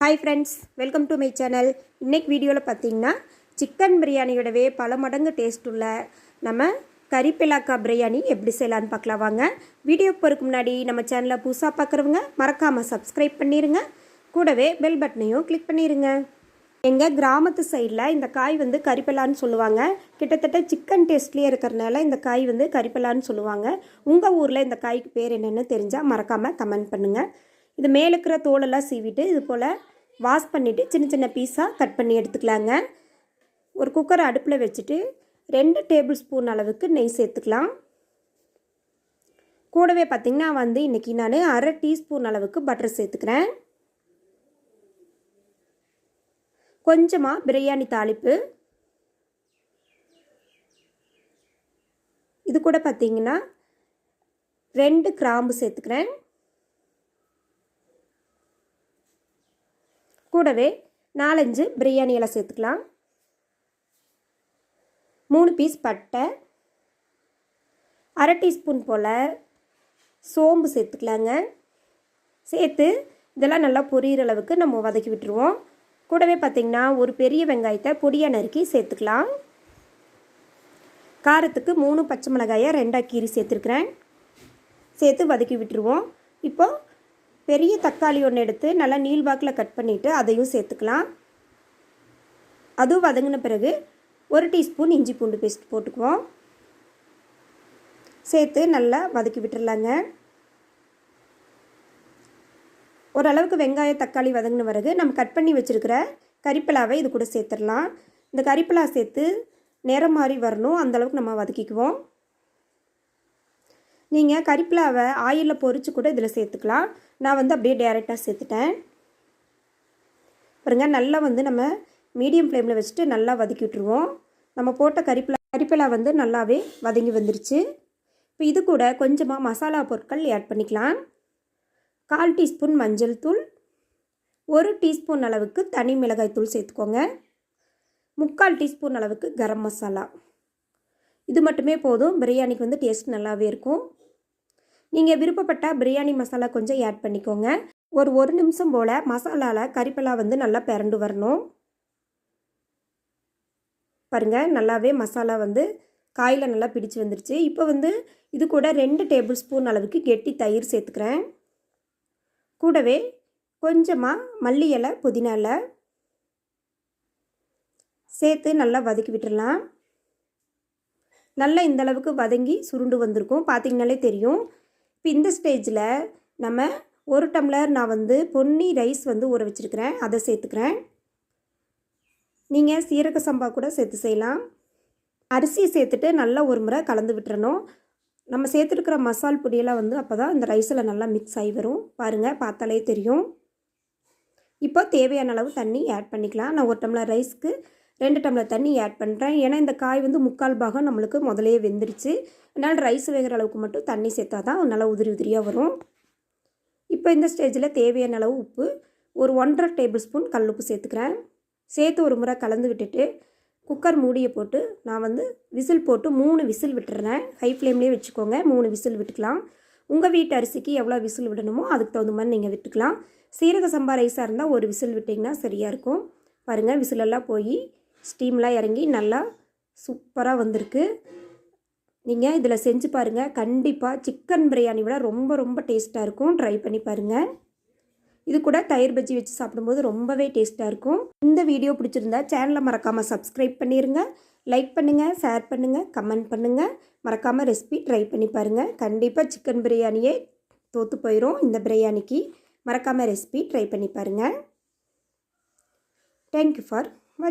Hi friends welcome to my channel இன்றைக்கு வீடியோவில் பார்த்தீங்கன்னா சிக்கன் பிரியாணியோடவே பல மடங்கு டேஸ்ட் உள்ள நம்ம கறிப்பிலாக்கா பிரியாணி எப்படி செய்யலான்னு பார்க்கலாம் வாங்க. வீடியோ போகிறதுக்கு முன்னாடி நம்ம சேனலை புதுசாக பார்க்குறவங்க மறக்காமல் சப்ஸ்கிரைப் பண்ணிடுங்க கூடவே பெல் பட்டனையும் கிளிக் பண்ணிடுங்க எங்கள் கிராமத்து சைடில் இந்த காய் வந்து கறிப்பிலான்னு சொல்லுவாங்க. கிட்டத்தட்ட சிக்கன் டேஸ்ட்லேயே இருக்கிறனால இந்த காய் வந்து கறிப்பிலான்னு சொல்லுவாங்க. உங்கள் ஊரில் இந்த காய்க்கு பேர் என்னென்னு தெரிஞ்சால் மறக்காமல் கமெண்ட் பண்ணுங்கள் இது மேலே இருக்கிற தோலெல்லாம் சீவிட்டு இது போல் வாஷ் பண்ணிவிட்டு சின்ன சின்ன பீஸாக கட் பண்ணி எடுத்துக்கலாங்க. ஒரு குக்கரை அடுப்பில் வச்சுட்டு ரெண்டு டேபிள் ஸ்பூன் அளவுக்கு நெய் சேர்த்துக்கலாம். கூடவே பார்த்திங்கன்னா வந்து இன்றைக்கி நான் அரை டீஸ்பூன் அளவுக்கு பட்டர் சேர்த்துக்கிறேன். கொஞ்சமாக பிரியாணி தாளிப்பு. இது கூட பார்த்தீங்கன்னா ரெண்டு கிராம்பு சேர்த்துக்கிறேன். கூடவே நாலஞ்சு பிரியாணி இலை சேர்த்துக்கலாம். மூணு பீஸ் பட்டை அரை டீஸ்பூன் போல் சோம்பு சேர்த்துக்கலாங்க. சேர்த்து இதெல்லாம் நல்லா பொரியிற அளவுக்கு நம்ம வதக்கி விட்டுருவோம். கூடவே பார்த்திங்கன்னா ஒரு பெரிய வெங்காயத்தை பொடியாக நறுக்கி சேர்த்துக்கலாம். காரத்துக்கு மூணு பச்சை மிளகாயை ரெண்டாக கீரி சேர்த்துருக்குறேன். சேர்த்து வதக்கி விட்டுருவோம். இப்போது பெரிய தக்காளி ஒன்று எடுத்து நல்லா நீள்வாக்கில் கட் பண்ணிவிட்டு அதையும் சேர்த்துக்கலாம். அதுவும் வதங்கின பிறகு ஒரு டீஸ்பூன் இஞ்சி பூண்டு பேஸ்ட் போட்டுக்குவோம். சேர்த்து நல்லா வதக்கி விட்டுடலாங்க ஓரளவுக்கு வெங்காய தக்காளி வதங்கின பிறகு நம்ம கட் பண்ணி வச்சுருக்கிற கறிப்பிலாவை இது கூட சேர்த்துடலாம். இந்த கறிப்பிலா சேர்த்து நேரம் மாதிரி வரணும். அந்தளவுக்கு நம்ம வதக்கிக்குவோம். நீங்கள் கறிப்பிலாவை ஆயிலில் பொரித்து கூட இதில் சேர்த்துக்கலாம். நான் வந்து அப்படியே டேரெக்டாக சேர்த்துட்டேன். பாருங்க நல்லா வந்து நம்ம மீடியம் ஃப்ளேமில் வச்சுட்டு நல்லா வதக்கி விட்டுருவோம். நம்ம போட்ட கறிப்பிலா கறிப்பிலா வந்து நல்லாவே வதங்கி வந்துருச்சு. இப்போ இது கூட கொஞ்சமாக மசாலா பொருட்கள் ஆட் பண்ணிக்கலாம். கால் டீஸ்பூன் மஞ்சள் தூள் ஒரு டீஸ்பூன் அளவுக்கு தனி மிளகாய் தூள் சேர்த்துக்கோங்க. முக்கால் டீஸ்பூன் அளவுக்கு கரம் மசாலா. இது மட்டுமே போதும். பிரியாணிக்கு வந்து டேஸ்ட் நல்லாவே இருக்கும். நீங்கள் விருப்பப்பட்டால் பிரியாணி மசாலா கொஞ்சம் ஆட் பண்ணிக்கோங்க. ஒரு ஒரு நிமிஷம் போல் மசாலாவில் கறிப்பலா வந்து நல்லா பிறண்டு வரணும். பாருங்கள் நல்லாவே மசாலா வந்து காயில் நல்லா பிடிச்சு வந்துருச்சு. இப்போ வந்து இது கூட ரெண்டு டேபிள் ஸ்பூன் அளவுக்கு கெட்டி தயிர் சேர்த்துக்கிறேன். கூடவே கொஞ்சமாக மல்லி இலை புதினா இலை சேர்த்து நல்லா வதக்கி விட்டுடலாம் நல்லா இந்த அளவுக்கு வதங்கி சுருண்டு வந்திருக்கும். பார்த்திங்கனாலே தெரியும். இப்போ இந்த ஸ்டேஜில் நம்ம ஒரு டம்ளர் நான் வந்து பொன்னி ரைஸ் வந்து ஊற வச்சுருக்கிறேன். அதை சேர்த்துக்கிறேன். நீங்கள் சீரக சம்பா கூட சேர்த்து செய்யலாம். அரிசியை சேர்த்துட்டு நல்லா ஒரு முறை கலந்து விட்டுறணும். நம்ம சேர்த்துருக்கிற மசால் பொடியெல்லாம் வந்து அப்போ தான் இந்த ரைஸில் நல்லா மிக்ஸ் ஆகி வரும். பாருங்கள் பார்த்தாலே தெரியும். இப்போ தேவையான அளவு தண்ணி ஆட் பண்ணிக்கலாம். நான் ஒரு டம்ளர் ரைஸ்க்கு ரெண்டு டம்ளர் தண்ணி ஆட் பண்ணுறேன் ஏன்னா இந்த காய் வந்து முக்கால் பாகம் நம்மளுக்கு முதலே வெந்துருச்சு. அதனால் ரைஸ் வேகிற அளவுக்கு மட்டும் தண்ணி சேர்த்தா தான் நல்லா உதிரி உதிரியாக வரும். இப்போ இந்த ஸ்டேஜில் தேவையான அளவு உப்பு ஒரு ஒன்றரை டேபிள் ஸ்பூன் கல் உப்பு சேர்த்துக்கிறேன். சேர்த்து ஒரு முறை கலந்து விட்டுட்டு குக்கர் மூடியை போட்டு நான் வந்து விசில் போட்டு மூணு விசில் விட்டுறேன். ஹை ஃப்ளேம்லேயே வச்சுக்கோங்க. மூணு விசில் விட்டுக்கலாம். உங்கள் வீட்டு அரிசிக்கு எவ்வளோ விசில் விடணுமோ அதுக்கு தகுந்த மாதிரி நீங்கள் விட்டுக்கலாம். சீரக சம்பா ரைஸாக இருந்தால் ஒரு விசில் விட்டிங்கன்னா சரியாக இருக்கும். பாருங்கள் விசிலெல்லாம் போய் ஸ்டீம்லாம் இறங்கி நல்லா சூப்பராக வந்திருக்கு. நீங்கள் இதில் செஞ்சு பாருங்கள் கண்டிப்பாக சிக்கன் பிரியாணி விட ரொம்ப ரொம்ப டேஸ்ட்டாக இருக்கும். ட்ரை பண்ணி பாருங்கள் இது கூட தயிர் பஜ்ஜி வச்சு சாப்பிடும்போது ரொம்பவே டேஸ்ட்டாக இருக்கும். இந்த வீடியோ பிடிச்சிருந்தா சேனலை மறக்காமல் சப்ஸ்கிரைப் பண்ணிடுங்க லைக் பண்ணுங்கள் ஷேர் பண்ணுங்கள் கமெண்ட் பண்ணுங்கள் மறக்காமல் ரெசிபி ட்ரை பண்ணி பாருங்கள் கண்டிப்பாக சிக்கன் பிரியாணியே தோற்று போயிடும் இந்த பிரியாணிக்கு. மறக்காமல் ரெசிபி ட்ரை பண்ணி பாருங்கள் தேங்க்யூ ஃபார் Và